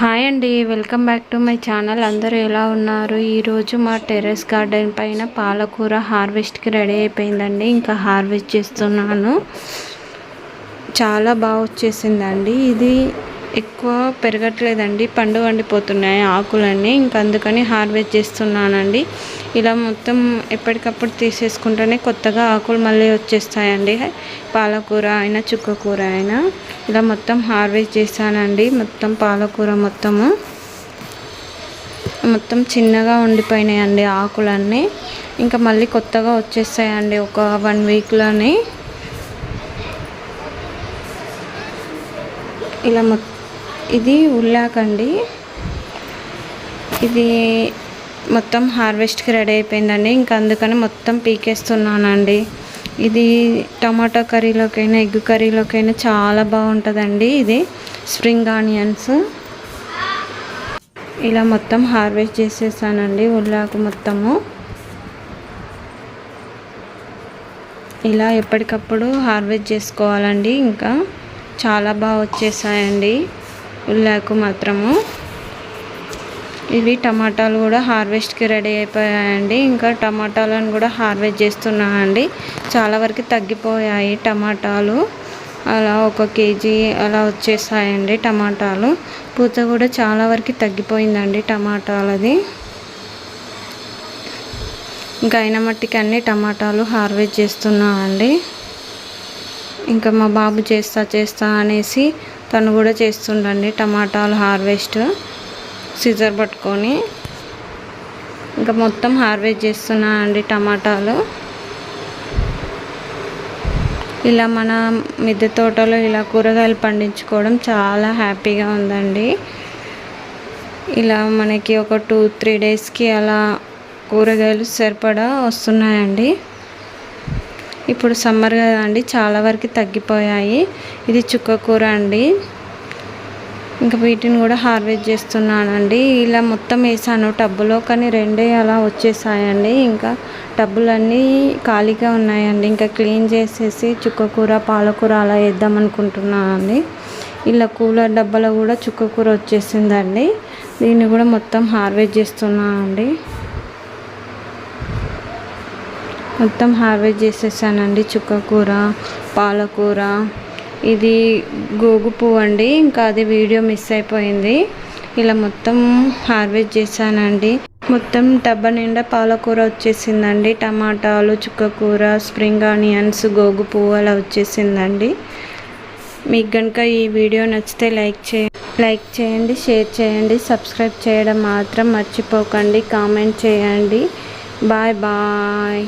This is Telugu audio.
హాయ్ అండి welcome back to my channel. అందరూ ఎలా ఉన్నారు? ఈరోజు మా టెర్రస్ గార్డెన్ పైన పాలకూర హార్వెస్ట్కి రెడీ అయిపోయిందండి. ఇంకా హార్వెస్ట్ చేస్తున్నాను. చాలా బాగా వచ్చేసిందండి. ఇది ఎక్కువ పెరగట్లేదండి. పండు వండిపోతున్నాయి ఆకులన్నీ. ఇంకా అందుకని హార్వెస్ట్ చేస్తున్నానండి. ఇలా మొత్తం ఎప్పటికప్పుడు తీసేసుకుంటేనే కొత్తగా ఆకులు మళ్ళీ వచ్చేస్తాయండి. పాలకూర అయినా చుక్క కూర అయినా ఇలా మొత్తం హార్వెస్ట్ చేశానండి. మొత్తం పాలకూర మొత్తము. మొత్తం చిన్నగా ఉండిపోయినాయండి ఆకులన్నీ. ఇంకా మళ్ళీ కొత్తగా వచ్చేస్తాయండి ఒక వన్ వీక్లోనే. ఇలా మొత్తం ఇది ఉల్లాకండి ఇది మొత్తం హార్వెస్ట్కి రెడీ అయిపోయిందండి. ఇంకా అందుకని మొత్తం పీకేస్తున్నానండి. ఇది టమాటా కర్రీలోకైనా ఎగ్ కర్రీలోకైనా చాలా బాగుంటుందండి ఇది. Spring onions. ఇలా మొత్తం హార్వెస్ట్ చేసేసానండి ఉల్లాకు మొత్తము. ఇలా ఎప్పటికప్పుడు హార్వెస్ట్ చేసుకోవాలండి. ఇంకా చాలా బాగా వచ్చేసాయండి. ఉల్లాకు మాత్రము. ఇవి టమాటాలు కూడా హార్వెస్ట్కి రెడీ అయిపోయాయండి. ఇంకా టమాటాలను కూడా హార్వెస్ట్ చేస్తున్నామండి చాలా వరకు తగ్గిపోయాయి టమాటాలు. అలా ఒక కేజీ అలా వచ్చేసాయండి టమాటాలు. పూత కూడా చాలా వరకు తగ్గిపోయిందండి టమాటాలది. ఇంకా అయిన మట్టికి అన్ని టమాటాలు హార్వెస్ట్ చేస్తున్నా అండి ఇంకా మా బాబు చేస్తా చేస్తా అనేసి తను కూడా చేస్తుండండి టమాటాలు హార్వెస్ట్ సిజర్ పట్టుకొని. ఇంకా మొత్తం హార్వెస్ట్ చేస్తున్నా అండి టమాటాలు. ఇలా మన మిద్దె తోటలో ఇలా కూరగాయలు పండించుకోవడం చాలా హ్యాపీగా ఉందండి. ఇలా మనకి ఒక టూ త్రీ డేస్కి అలా కూరగాయలు సరిపడా వస్తున్నాయండి. ఇప్పుడు సమ్మర్ కదా అండి చాలా వరకు తగ్గిపోయాయి. ఇది చుక్క కూర అండి. ఇంకా వీటిని కూడా హార్వెస్ట్ చేస్తున్నానండి. ఇలా మొత్తం వేసాను. టబ్బులో కానీ రెండే అలా వచ్చేసాయండి. ఇంకా టబ్బులన్నీ ఖాళీగా ఉన్నాయండి. ఇంకా క్లీన్ చేసేసి చుక్కకూర పాలకూర అలా వేద్దాం అనుకుంటున్నానండి. ఇలా కూలర్ డబ్బాలో కూడా చుక్కకూర వచ్చేసిందండి. దీన్ని కూడా మొత్తం హార్వెస్ట్ చేస్తున్నానండి. మొత్తం హార్వెస్ట్ చేసేసానండి. చుక్కకూర పాలకూర. ఇది గోగు పువ్వు అండి. ఇంకా అది వీడియో మిస్ అయిపోయింది. ఇలా మొత్తం హార్వెస్ట్ చేశానండి. మొత్తం డబ్బ నిండా పాలకూర వచ్చేసిందండి. టమాటాలు చుక్కకూర స్ప్రింగ్ ఆనియన్స్ గోగు పువ్వు అలా వచ్చేసిందండి. మీకు కనుక ఈ వీడియో నచ్చితే లైక్ చే లైక్ చేయండి షేర్ చేయండి సబ్స్క్రైబ్ చేయడం మాత్రం మర్చిపోకండి. కామెంట్ చేయండి. Bye bye.